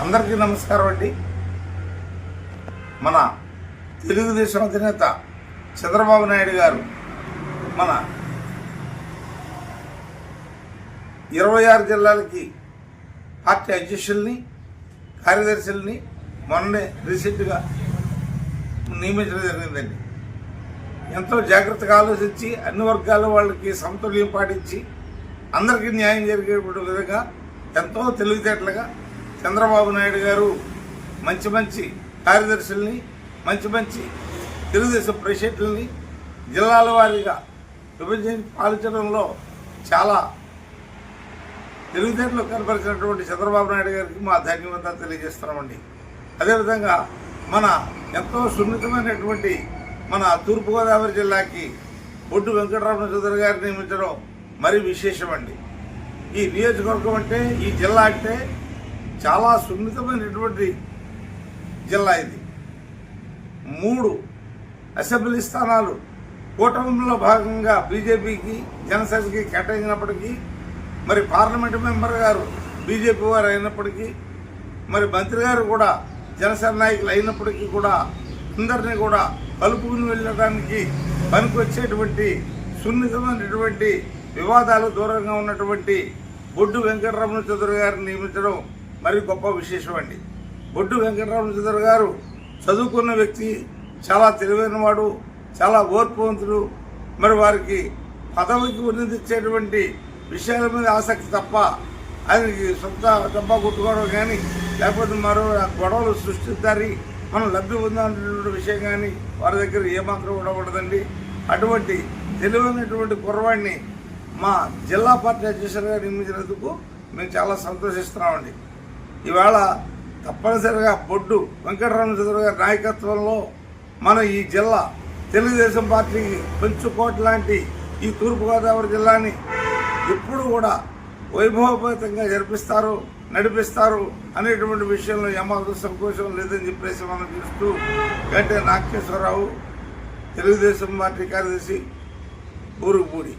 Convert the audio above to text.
అందరికీ నమస్కారం అండి. మన తెలుగుదేశం అధినేత చంద్రబాబు నాయుడు గారు మన ఇరవై ఆరు జిల్లాలకి పార్టీ అధ్యక్షుల్ని కార్యదర్శుల్ని మొన్నే రీసెంట్గా నియమించడం జరిగిందండి. ఎంతో జాగ్రత్తగా ఆలోచించి అన్ని వర్గాల వాళ్ళకి సమతుల్యం పాటించి అందరికీ న్యాయం జరిగేటువంటి విధంగా ఎంతో తెలివితేటలుగా చంద్రబాబు నాయుడు గారు మంచి మంచి కార్యదర్శుల్ని మంచి మంచి తెలుగుదేశం ప్రెసిడెంట్లని జిల్లాల వారీగా విభజించి పాలించడంలో చాలా తెలివితేటలు కనపరిచినటువంటి చంద్రబాబు నాయుడు గారికి మా ధన్యవాదాలు తెలియజేస్తున్నామండి. అదేవిధంగా మన ఎంతో సున్నితమైనటువంటి మన తూర్పుగోదావరి జిల్లాకి బొడ్డు వెంకటరమణ చౌదరి గారిని నియమించడం మరీ విశేషమండి. ఈ నియోజకవర్గం అంటే ఈ జిల్లా అంటే చాలా సున్నితమైనటువంటి జిల్లా ఇది. మూడు అసెంబ్లీ స్థానాలు. కూటమిలో భాగంగా బీజేపీకి జనసేనకి కేటాయించినప్పటికీ మరి పార్లమెంటు మెంబర్ గారు బీజేపీ వారు అయినప్పటికీ మరి మంత్రి గారు కూడా జనసేన నాయకులు అయినప్పటికీ కూడా అందరినీ కూడా కలుపుకుని వెళ్ళడానికి పనికి వచ్చేటువంటి సున్నితమైనటువంటి వివాదాలు దూరంగా ఉన్నటువంటి బొడ్డు వెంకటరమణ చౌదరి గారిని నియమించడం మరి గొప్ప విశేషం అండి. బొడ్డు వెంకటరామచంద్ర గారు చదువుకున్న వ్యక్తి చాలా తెలివైన వాడు చాలా ఓర్పువంతుడు. మరి వారికి పదవికి ఉన్నదిచ్చేటువంటి విషయాల మీద ఆసక్తి తప్ప ఆయనకి సొంత డబ్బా కొట్టుకోవడం కానీ లేకపోతే మరో గొడవలు సృష్టిద్దారి మనం లబ్ధి పొందాలనేటువంటి విషయం కానీ వారి దగ్గర ఏమాత్రం కూడా ఉండదండి అటువంటి తెలివైనటువంటి కుర్రవాడిని మా జిల్లా పార్టీ అధ్యక్షులుగా నియమించినందుకు మేము చాలా సంతోషిస్తున్నామండి. ఇవాళ తప్పనిసరిగా బొడ్డు వెంకటరమణ చంద్ర గారి నాయకత్వంలో మన ఈ జిల్లా తెలుగుదేశం పార్టీకి పెంచుకోట లాంటి ఈ తూర్పుగోదావరి జిల్లాని ఎప్పుడు కూడా వైభవపేతంగా జరిపిస్తారు నడిపిస్తారు అనేటువంటి విషయంలో ఏమాత్రం సంకోచం లేదని చెప్పేసి మనం చూస్తూ గంటే నాగేశ్వరరావు తెలుగుదేశం పార్టీ కార్యదర్శి ఊరుపూడి